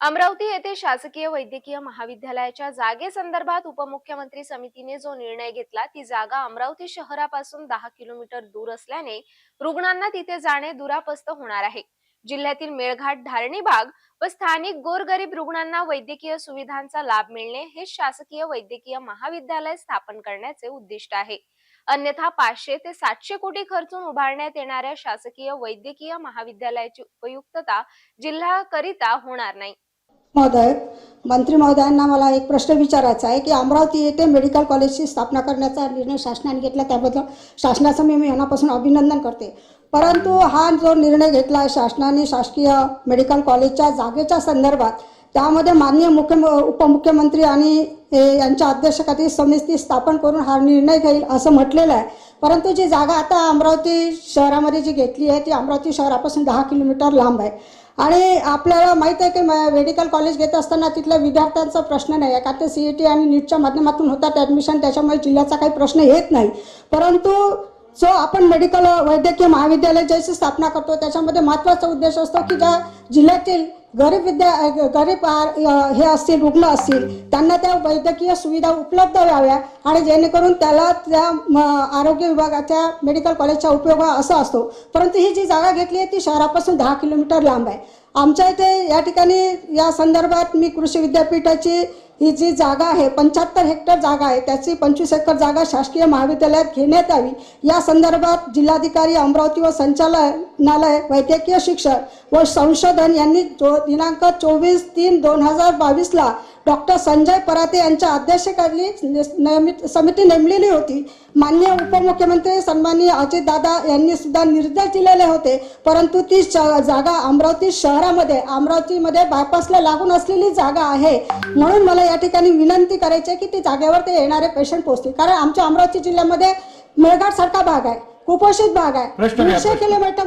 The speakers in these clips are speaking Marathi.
अमरावती येथे शासकीय वैद्यकीय महाविद्यालयाच्या जागेसंदर्भात उपमुख्यमंत्री समितीने जो निर्णय घेतला ती जागा अमरावती शहरापासून दहा किलोमीटर दूर असल्याने रुग्णांना तिथे जाणे दुरापस्त होणार आहे. जिल्ह्यातील मेळघाट धारणी भाग व स्थानिक गोरगरीब रुग्णांना वैद्यकीय सुविधांचा लाभ मिळणे हे शासकीय वैद्यकीय महाविद्यालय स्थापन करण्याचे उद्दिष्ट आहे. अन्यथा पाचशे ते सातशे कोटी खर्चून उभारण्यात येणाऱ्या शासकीय वैद्यकीय महाविद्यालयाची उपयुक्तता जिल्ह्याकरिता होणार नाही. महोदय मंत्री महोदयांना मला एक प्रश्न विचारायचा आहे की अमरावती येथे मेडिकल कॉलेजची स्थापना करण्याचा निर्णय शासनाने घेतला त्याबद्दल शासनाचं मी मनापासून अभिनंदन करते. परंतु हा जो निर्णय घेतला आहे शासनाने शासकीय मेडिकल कॉलेजच्या जागेच्या संदर्भात त्यामध्ये माननीय मुख्य उपमुख्यमंत्री आणि यांच्या अध्यक्षकातील समिती स्थापन करून हा निर्णय घेईल असं म्हटलेलं आहे. परंतु जी जागा आता अमरावती शहरामध्ये जी घेतली आहे ती अमरावती शहरापासून दहा किलोमीटर लांब आहे. आणि आपल्याला माहीत आहे की म- मेडिकल कॉलेज घेत असताना तिथल्या विद्यार्थ्यांचा प्रश्न नाही. आहे का ते सी ई टी आणि नीटच्या माध्यमातून होतात ॲडमिशन त्याच्यामुळे जिल्ह्याचा काही प्रश्न येत नाही. परंतु जो आपण मेडिकल वैद्यकीय महाविद्यालय ज्याची स्थापना करतो त्याच्यामध्ये महत्त्वाचा उद्देश असतो की ज्या जिल्ह्यातील गरीब विद्या गरीब हे असतील रुग्ण असतील त्यांना त्या वैद्यकीय सुविधा उपलब्ध व्हाव्या आणि जेणेकरून त्याला त्या आरोग्य विभागाच्या मेडिकल कॉलेजचा उपयोग हा असा असतो. परंतु ही जी जागा घेतली आहे ती शहरापासून दहा किलोमीटर लांब आहे. आमच्या इथे या ठिकाणी या संदर्भात मी कृषी विद्यापीठाची ही जी जागा आहे पंच्याहत्तर हेक्टर जागा आहे त्याची पंचवीस एकर जागा शासकीय महाविद्यालयात घेण्यात यावी. या संदर्भात जिल्हाधिकारी अमरावती व संचालनालय वैद्यकीय शिक्षण व संशोधन यांनी दिनांक चोवीस तीन दोन हजार बावीसला डॉक्टर संजय पराते यांच्या अध्यक्षतेखाली नियमित समिती नेमलेली होती. माननीय उपमुख्यमंत्री सन्माननीय अजितदादा यांनी सुद्धा निर्देश दिलेले होते. परंतु ती जागा अमरावती शहरामध्ये अमरावतीमध्ये बायपासला लागून असलेली जागा आहे. म्हणून मला या ठिकाणी विनंती करायची आहे की ती जागेवर ते येणारे पेशंट पोहोचतील. कारण आमच्या अमरावती जिल्ह्यामध्ये मेळघाट सारखा भाग आहे. कुपोषित भाग आहे. दीडशे. किलोमीटर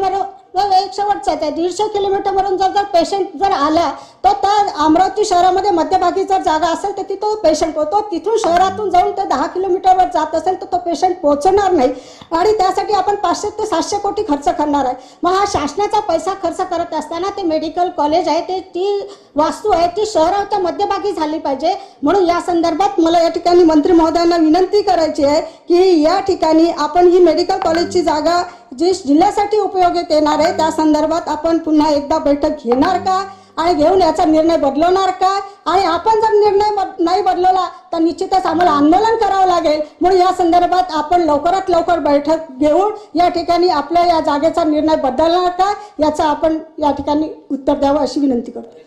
एक शेवटचा आहे दीडशे किलोमीटरवरून जर जर पेशंट जर आला तर त्या अमरावती शहरामध्ये मध्यभागी जर जागा असेल तर तिथं पेशंट पोहोचतो तिथून शहरातून जाऊन ते दहा किलोमीटरवर जात असेल तर तो पेशंट पोहोचणार नाही. आणि त्यासाठी आपण पाचशे ते सातशे कोटी खर्च करणार आहे. मग हा शासनाचा पैसा खर्च करत असताना ते मेडिकल कॉलेज आहे ते ती वास्तू आहे ती शहराच्या मध्यभागी झाली पाहिजे. म्हणून या संदर्भात मला या ठिकाणी मंत्री महोदयांना विनंती करायची आहे की या ठिकाणी आपण ही मेडिकल कॉलेजची जागा जी जिल्ह्यासाठी उपयोगात येणार आहे त्या संदर्भात आपण पुन्हा एकदा बैठक घेणार का? आणि घेऊन याचा निर्णय बदलवणार का? आणि आपण जर निर्णय बद- नाही बदलवला तर निश्चितच आम्हाला आंदोलन करावं लागेल. म्हणून या संदर्भात आपण लवकरात लवकर बैठक घेऊन या ठिकाणी आपल्या या जागेचा निर्णय बदलणार का? याचा आपण या ठिकाणी उत्तर द्यावं अशी विनंती करतो.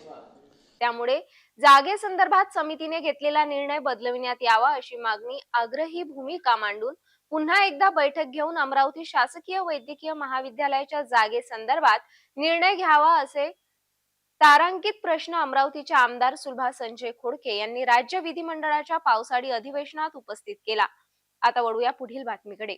त्यामुळे जागेसंदर्भात समितीने घेतलेला निर्णय बदलविण्यात यावा अशी मागणी आग्रही भूमिका मांडून पुन्हा एकदा बैठक घेऊन अमरावती शासकीय वैद्यकीय महाविद्यालयाच्या जागेसंदर्भात निर्णय घ्यावा असे तारांकित प्रश्न अमरावतीचे आमदार सुलभा संजय खोडके यांनी राज्य विधिमंडळाच्या पावसाळी अधिवेशनात उपस्थित केला. आता वळूया पुढील बातमीकडे.